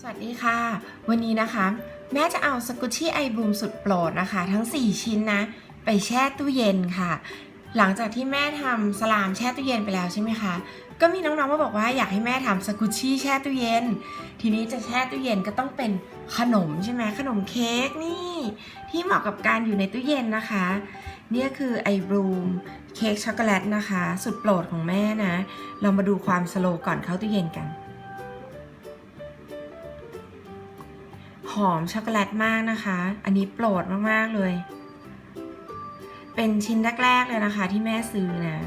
สวัสดีค่ะ วันนี้นะคะ แม่จะเอาสกุชชี่ไอบูมสุดโปรดนะคะ ทั้ง 4 ชิ้นนะ ไปแช่ตู้เย็นค่ะ หลังจากที่แม่ทำสลามแช่ตู้เย็นไปแล้วใช่ไหมคะ ก็มีน้องๆมาบอกว่าอยากให้แม่ทำสกุชชี่แช่ตู้เย็น ทีนี้จะแช่ตู้เย็นก็ต้องเป็นขนมใช่ไหมขนมเค้กนี่ ที่เหมาะกับการอยู่ในตู้เย็นนะคะเนี่ยคือไอบูมเค้กช็อกโกแลตนะคะ สุดโปรดของแม่นะ เรามาดูความสโลก่อนเข้าตู้เย็นกัน อมช็อกโกแลตมากนะคะ อันนี้โปรดมากๆเลย เป็นชิ้นแรก ๆ เลยนะคะ ที่แม่ซื้อนะ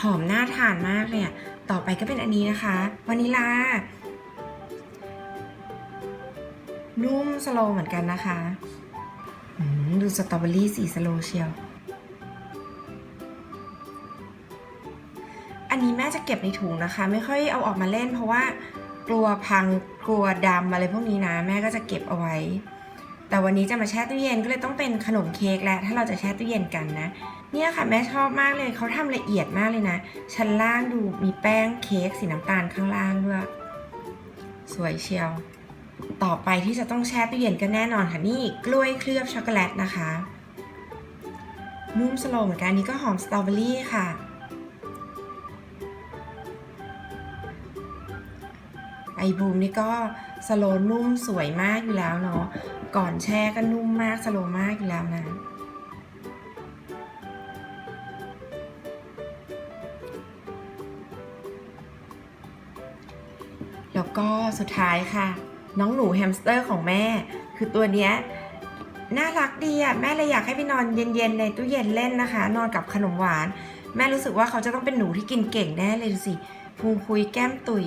หอมน่าทานมากเลยอะต่อไปก็เป็นอันนี้นะคะวานิลา นุ่มสโลว์เหมือนกันนะคะ ดูสตรอเบอรี่สีสโลเชียว แม่จะเก็บในถุงนะคะ ไม่ค่อยเอาออกมาเล่น เพราะว่ากลัวพังกลัวดำอะไรพวกนี้นะ แม่ก็จะเก็บเอาไว้ แต่วันนี้จะมาแช่ตู้เย็นก็เลยต้องเป็นขนมเค้กแล้วถ้าเราจะแช่ตู้เย็นกันนะเนี่ยค่ะแม่ชอบมากเลยเขาทำละเอียดมากเลยนะ ชั้นล่างดูมีแป้งเค้กสีน้ำตาลข้างล่างด้วย สวยเชียว ต่อไปที่จะต้องแช่ตู้เย็นก็แน่นอนค่ะนี่กล้วยเคลือบช็อกโกแลตนะคะ นุ่มสโลเหมือนกันอันนี้ก็หอมสตรอเบอรี่ค่ะ ไอบูมนี่ก็สโลนุ่มสวยมากอยู่แล้วเนาะก่อนแช่ก็นุ่มมากสโลมากอยู่แล้วนะแล้วก็สุดท้ายค่ะ น้องหนูแฮมสเตอร์ของแม่ คือตัวเนี้ยน่ารักดีอะแม่เลยอยากให้ไปนอนเย็นๆในตู้เย็นเล่นนะคะ นอนกับขนมหวาน แม่รู้สึกว่าเขาจะต้องเป็นหนูที่กินเก่งแน่เลยสิพุงคุยแก้มตุย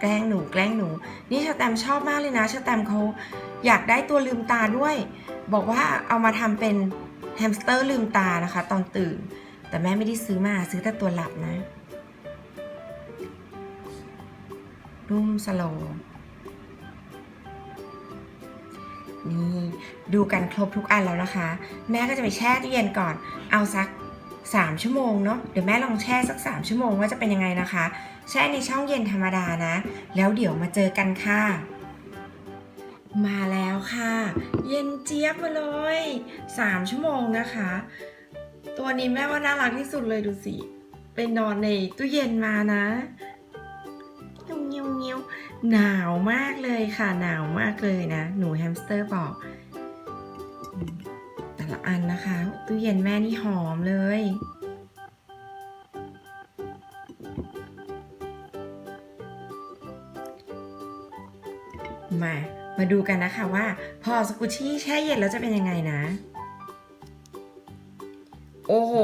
แกล้งหนูแกล้งหนู นี่ชาแตมชอบมากเลยนะชาแตมเขาอยากได้ตัวลืมตาด้วย บอกว่าเอามาทำเป็นแฮมสเตอร์ลืมตานะคะ ตอนตื่น แต่แม่ไม่ได้ซื้อมาซื้อแต่ตัวหลับนะ รุ่มสโลนี่ดูกันครบทุกอันแล้วนะคะ แม่ก็จะไปแช่ตู้เย็นก่อน เอาสัก 3 ชั่วโมงเนาะเดี๋ยวแม่ลองแช่สัก 3 ชั่วโมงว่าจะเป็นยังไงนะคะ แช่ในช่องเย็นธรรมดานะ แล้วเดี๋ยวมาเจอกันค่ะ มาแล้วค่ะ เย็นเจี๊ยบมาเลย 3 ชั่วโมงนะคะ ตัวนี้แม่ว่าน่ารักที่สุดเลยดูสิไปนอนในตู้เย็นมานะเงี้ยวเงี้ยวเงี้ยวหนาวมากเลยค่ะ หนาวมากเลยนะ หนูแฮมสเตอร์บอก ละอันนะคะ ตู้เย็นแม่นี่หอมเลย มา มาดูกันนะคะว่า พอสกุชชี่แช่เย็นแล้วจะเป็นยังไงนะ โอ้โห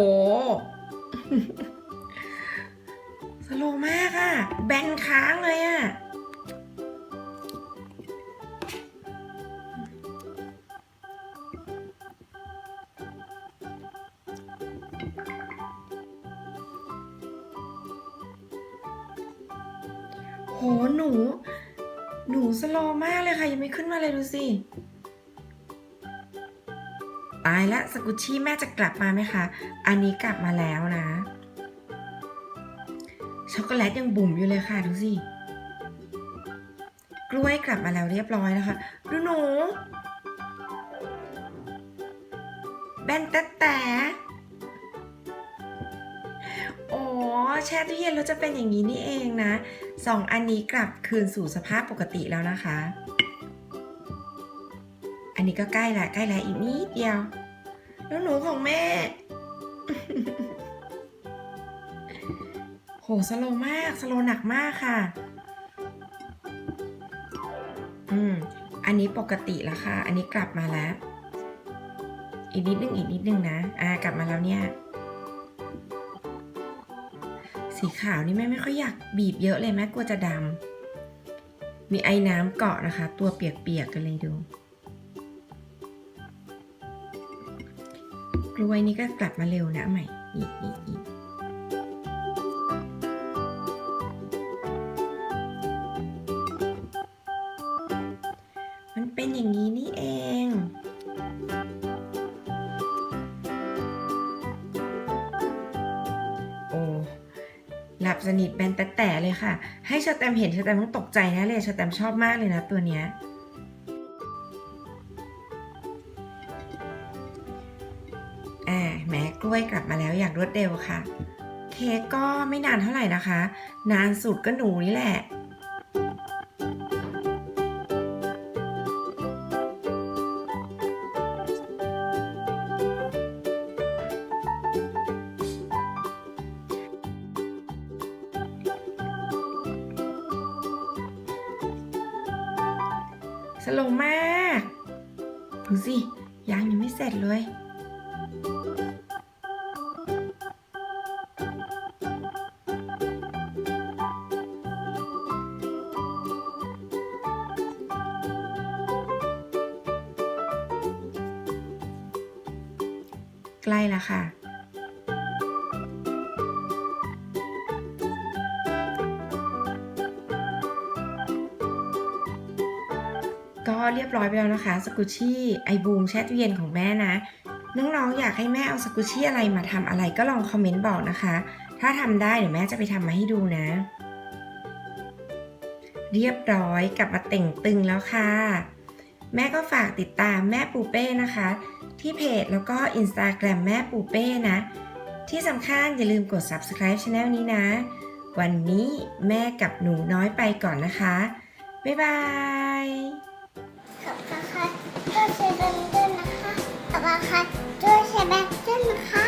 สโลมากอะแบนค้างเลยอะ หหนู หนูสโลมากเลยค่ะ ยังไม่ขึ้นมาเลยดูสิ ตายละสกุชชี่แม่จะกลับมาไหมคะ อันนี้กลับมาแล้วนะ ช็อกโกแลตยังบุ๋มอยู่เลยค่ะดูสิ กล้วยกลับมาแล้วเรียบร้อยนะคะ ดูหนู แบนแต่แต่ แช่ตู้เย็นแล้วจะเป็นอย่างนี้นี่เองนะสองอันนี้กลับคืนสู่สภาพปกติแล้วนะคะ อันนี้ก็ใกล้ละใกล้แล้วอีกนิดเดียว แล้วหนูของแม่โหสโลมากสโลหนักมากค่ะ อืม อันนี้ปกติแล้วค่ะ อันนี้กลับมาแล้ว อีกนิดนึงอีกนิดนึงนะ อ่ากลับมาแล้วเนี่ย สีขาวนี่แม่ไม่ค่อยอยากบีบเยอะเลยแม่กลัวจะดำมีไอ้น้ำเกาะนะคะ ตัวเปียกๆกันเลยดู กล้วยนี่ก็กลับมาเร็วนะใหม่อีกอีกอีก บสนิทแบนแต่แต่เลยค่ะ ให้ชาแตมเห็นชาแตมต้องตกใจแนะเลยชาแตมชอบมากเลยนะตัวเนี้ยอ่าแม้กล้วยกลับมาแล้วอย่างรวดเร็วค่ะ เค้กก็ไม่นานเท่าไหร่นะคะ นานสุดก็หนูนี่แหละ สโลว์มากดูสิยังยังไม่เสร็จเลยใกล้แล้วค่ะ ก็เรียบร้อยไปแล้วนะคะสกุชี่ไอบูมแช่ตู้เย็นของแม่นะน้องๆอยากให้แม่เอาสกุชี่อะไรมาทำอะไรก็ลองคอมเมนต์บอกนะคะ ถ้าทำได้เดี๋ยวแม่จะไปทำมาให้ดูนะ เรียบร้อยกลับมาเต่งตึงแล้วค่ะ แม่ก็ฝากติดตามแม่ปูเป้นะคะ ที่เพจแล้วก็ Instagram แม่ปูเป้นะ ที่สำคัญอย่าลืมกด subscribe channel นี้นะ วันนี้แม่กับหนูน้อยไปก่อนนะคะ บ๊ายบาย นะคะขอบคุณค่ะช่วยใชร์แบงค์ด้วยนะคะ